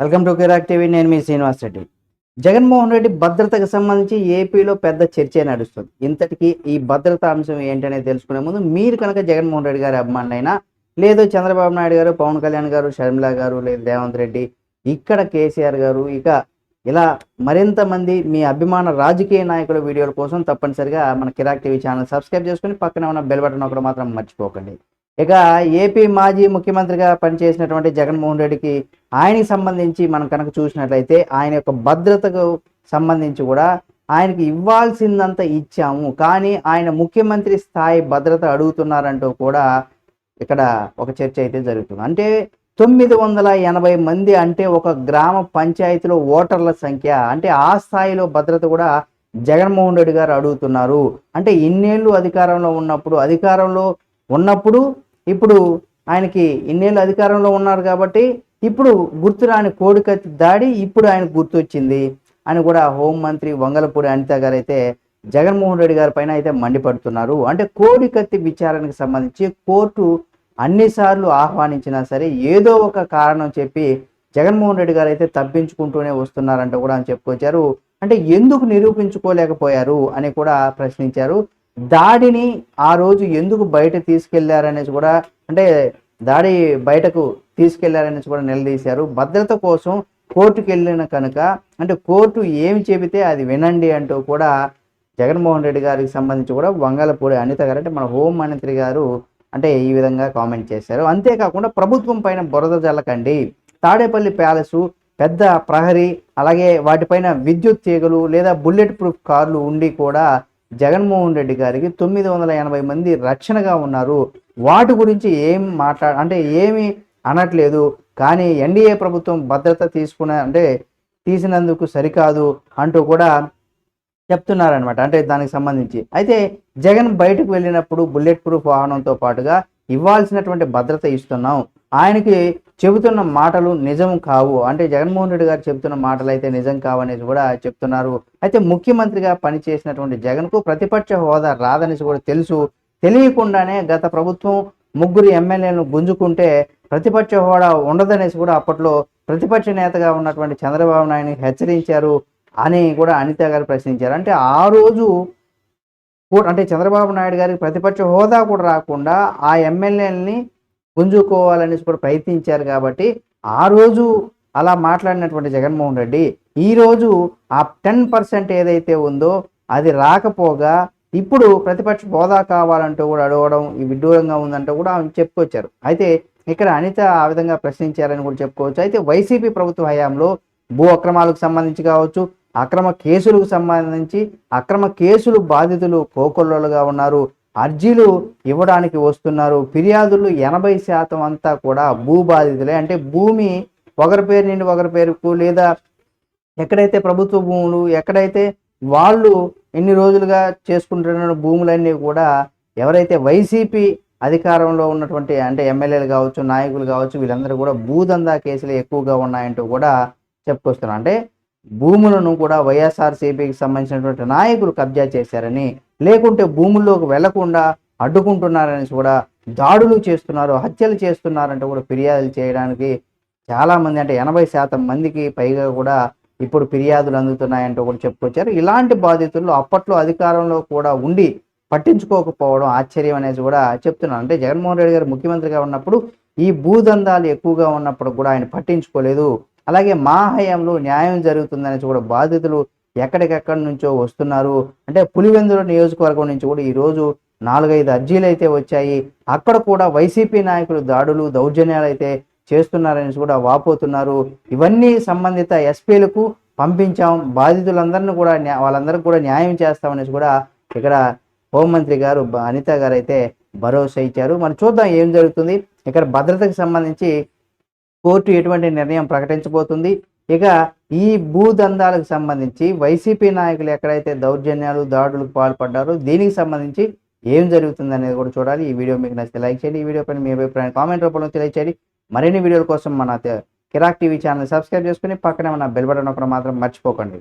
Welcome to Kirik TV నేను మీ శ్రీనివాస్ రెడ్డి. జగన్మోహన్ రెడ్డి భద్రతకు సంబంధించి ఏపీలో పెద్ద చర్చ నడుస్తుంది. ఇంతటికి ఈ భద్రత అంశం ఏంటనేది తెలుసుకునే ముందు మీరు కనుక జగన్మోహన్ రెడ్డి గారి అభిమానులైనా లేదు చంద్రబాబు నాయుడు గారు పవన్ కళ్యాణ్ గారు షర్మిల గారు లేదు రేవంత్ రెడ్డి ఇక్కడ కేసీఆర్ గారు ఇక ఇలా మరింత మంది మీ అభిమాన రాజకీయ నాయకుల వీడియోల కోసం తప్పనిసరిగా మన కిరాక్ టీవీ ఛానల్ సబ్స్క్రైబ్ చేసుకుని పక్కన ఉన్న బెల్ బటన్ ఒకటి మాత్రం మర్చిపోకండి. ఇక ఏపీ మాజీ ముఖ్యమంత్రిగా పనిచేసినటువంటి జగన్మోహన్ రెడ్డికి ఆయనకి సంబంధించి మనం కనుక చూసినట్లయితే ఆయన యొక్క భద్రతకు సంబంధించి కూడా ఆయనకి ఇవ్వాల్సిందంత ఇచ్చాము. కానీ ఆయన ముఖ్యమంత్రి స్థాయి భద్రత అడుగుతున్నారంటూ కూడా ఇక్కడ ఒక చర్చ అయితే జరుగుతుంది. అంటే తొమ్మిది వందల ఎనభై మంది అంటే ఒక గ్రామ పంచాయతీలో ఓటర్ల సంఖ్య అంటే ఆ స్థాయిలో భద్రత కూడా జగన్మోహన్ రెడ్డి గారు అడుగుతున్నారు. అంటే ఇన్నేళ్ళు అధికారంలో ఉన్నప్పుడు అధికారంలో ఉన్నప్పుడు ఇప్పుడు ఆయనకి ఇన్నేళ్ళు అధికారంలో ఉన్నారు కాబట్టి ఇప్పుడు గుర్తురాని కోడికత్తి దాడి ఇప్పుడు ఆయన గుర్తొచ్చింది అని కూడా హోంమంత్రి వంగలపూడి అనిత గారు అయితే జగన్మోహన్ రెడ్డి గారి పైన అయితే మండిపడుతున్నారు. అంటే కోడికత్తి విచారణకు సంబంధించి కోర్టు అన్నిసార్లు ఆహ్వానించినా సరే ఏదో ఒక కారణం చెప్పి జగన్మోహన్ రెడ్డి గారు అయితే తప్పించుకుంటూనే వస్తున్నారంట కూడా అని చెప్పుకొచ్చారు. అంటే ఎందుకు నిరూపించుకోలేకపోయారు అని కూడా ప్రశ్నించారు. దాడిని ఆ రోజు ఎందుకు బయట తీసుకెళ్ళారనేసి కూడా అంటే దాడి బయటకు తీసుకెళ్ళారనేసి కూడా నిలదీశారు. భద్రత కోసం కోర్టుకు వెళ్ళిన కనుక అంటే కోర్టు ఏమి చెబితే అది వినండి అంటూ కూడా జగన్మోహన్ రెడ్డి గారికి సంబంధించి కూడా వంగలపూడి అనిత గారు అంటే మన హోం మంత్రి గారు అంటే ఈ విధంగా కామెంట్ చేశారు. అంతేకాకుండా ప్రభుత్వం పైన బురద జల్లకండి. తాడేపల్లి ప్యాలెస్ పెద్ద ప్రహరీ అలాగే వాటిపైన విద్యుత్ తీగలు లేదా బుల్లెట్ ప్రూఫ్ కార్లు ఉండి కూడా జగన్మోహన్ రెడ్డి గారికి తొమ్మిది వందల ఎనభై మంది రక్షణగా ఉన్నారు. వాటి గురించి ఏం మాట్లా అంటే ఏమి అనట్లేదు. కానీ ఎన్డీఏ ప్రభుత్వం భద్రత తీసుకున్న అంటే తీసినందుకు సరికాదు అంటూ కూడా చెప్తున్నారనమాట అంటే దానికి సంబంధించి. అయితే జగన్ బయటకు వెళ్ళినప్పుడు బుల్లెట్ ప్రూఫ్ వాహనంతో పాటుగా ఇవ్వాల్సినటువంటి భద్రత ఇస్తున్నాం. ఆయనకి చెబుతున్న మాటలు నిజం కావు. అంటే జగన్మోహన్ రెడ్డి గారు చెబుతున్న మాటలు అయితే నిజం కావనేసి కూడా చెప్తున్నారు. అయితే ముఖ్యమంత్రిగా పనిచేసినటువంటి జగన్కు ప్రతిపక్ష హోదా రాదనేసి కూడా తెలుసు. తెలియకుండానే గత ప్రభుత్వం ముగ్గురు ఎమ్మెల్యేలను గుంజుకుంటే ప్రతిపక్ష హోదా ఉండదనేసి కూడా అప్పట్లో ప్రతిపక్ష నేతగా ఉన్నటువంటి చంద్రబాబు నాయుడు హెచ్చరించారు అని కూడా అనిత గారు ప్రశ్నించారు. అంటే ఆ రోజు అంటే చంద్రబాబు నాయుడు గారికి ప్రతిపక్ష హోదా కూడా రాకుండా ఆ ఎమ్మెల్యేలని గుంజుకోవాలని కూడా ప్రయత్నించారు కాబట్టి ఆ రోజు అలా మాట్లాడినటువంటి జగన్మోహన్ రెడ్డి ఈ రోజు ఆ టెన్ పర్సెంట్ ఏదైతే ఉందో అది రాకపోగా ఇప్పుడు ప్రతిపక్ష హోదా కావాలంటూ కూడా అడగడం ఈ విడ్డూరంగా ఉందంటూ కూడా ఆమె చెప్పుకొచ్చారు. అయితే ఇక్కడ అనిత ఆ విధంగా ప్రశ్నించారని కూడా చెప్పుకోవచ్చు. అయితే వైసీపీ ప్రభుత్వ హయాంలో భూ అక్రమాలకు సంబంధించి కావచ్చు అక్రమ కేసులకు సంబంధించి అక్రమ కేసులు బాధితులు కోకొల్లలుగా ఉన్నారు. అర్జీలు ఇవ్వడానికి వస్తున్నారు. ఫిర్యాదులు ఎనభై శాతం అంతా కూడా భూ బాధితులే అంటే భూమి ఒకరి పేరు నుండి ఒకరి పేరుకు లేదా ఎక్కడైతే ప్రభుత్వ భూములు ఎక్కడైతే వాళ్ళు ఎన్ని రోజులుగా చేసుకుంటున్న భూములన్నీ కూడా ఎవరైతే వైసీపీ అధికారంలో ఉన్నటువంటి అంటే ఎమ్మెల్యేలు కావచ్చు నాయకులు కావచ్చు వీళ్ళందరూ కూడా భూదందా కేసులు ఎక్కువగా ఉన్నాయంటూ కూడా చెప్పుకొస్తున్నారు. అంటే భూములను కూడా వైఎస్ఆర్సీపీకి సంబంధించినటువంటి నాయకులు కబ్జా చేశారని లేకుంటే భూముల్లోకి వెళ్ళకుండా అడ్డుకుంటున్నారని కూడా దాడులు చేస్తున్నారు హత్యలు చేస్తున్నారంటే కూడా ఫిర్యాదులు చేయడానికి చాలా మంది అంటే ఎనభై శాతం మందికి పైగా కూడా ఇప్పుడు ఫిర్యాదులు అందుతున్నాయంటూ కూడా చెప్పుకొచ్చారు. ఇలాంటి బాధితులు అప్పట్లో అధికారంలో కూడా ఉండి పట్టించుకోకపోవడం ఆశ్చర్యం అనేది కూడా చెప్తున్నాను అంటే జగన్మోహన్ రెడ్డి గారు ముఖ్యమంత్రిగా ఉన్నప్పుడు ఈ భూదందాలు ఎక్కువగా ఉన్నప్పుడు కూడా ఆయన పట్టించుకోలేదు. అలాగే మా హయాంలో న్యాయం జరుగుతుందనేసి కూడా బాధితులు ఎక్కడికెక్కడి నుంచో వస్తున్నారు. అంటే పులివెందుల నియోజకవర్గం నుంచి కూడా ఈరోజు నాలుగైదు అర్జీలు అయితే వచ్చాయి. అక్కడ కూడా వైసీపీ నాయకులు దాడులు దౌర్జన్యాలు అయితే చేస్తున్నారని కూడా వాపోతున్నారు. ఇవన్నీ సంబంధిత ఎస్పీలకు పంపించాం. బాధితులందరినీ కూడా వాళ్ళందరికీ కూడా న్యాయం చేస్తామనేసి కూడా ఇక్కడ హోంమంత్రి గారు అనిత గారు అయితే భరోసా ఇచ్చారు. మరి చూద్దాం ఏం జరుగుతుంది. ఇక్కడ భద్రతకు సంబంధించి కోర్టు ఎటువంటి నిర్ణయం ప్రకటించబోతుంది? ఇక ఈ భూదందాలకు సంబంధించి వైసీపీ నాయకులు ఎక్కడైతే దౌర్జన్యాలు దాడులకు పాల్పడ్డారో దీనికి సంబంధించి ఏం జరుగుతుంది అనేది కూడా చూడాలి. ఈ వీడియో మీకు నచ్చితే లైక్ చేయండి. ఈ వీడియో పైన మీ అభిప్రాయం కామెంట్ రూపంలో తెలియచేయండి. మరిన్ని వీడియోల కోసం మన కిరాక్ టీవీ ఛానల్ సబ్స్క్రైబ్ చేసుకుని పక్కనే మన బెల్ బటన్ ఒకటి మాత్రం మర్చిపోకండి.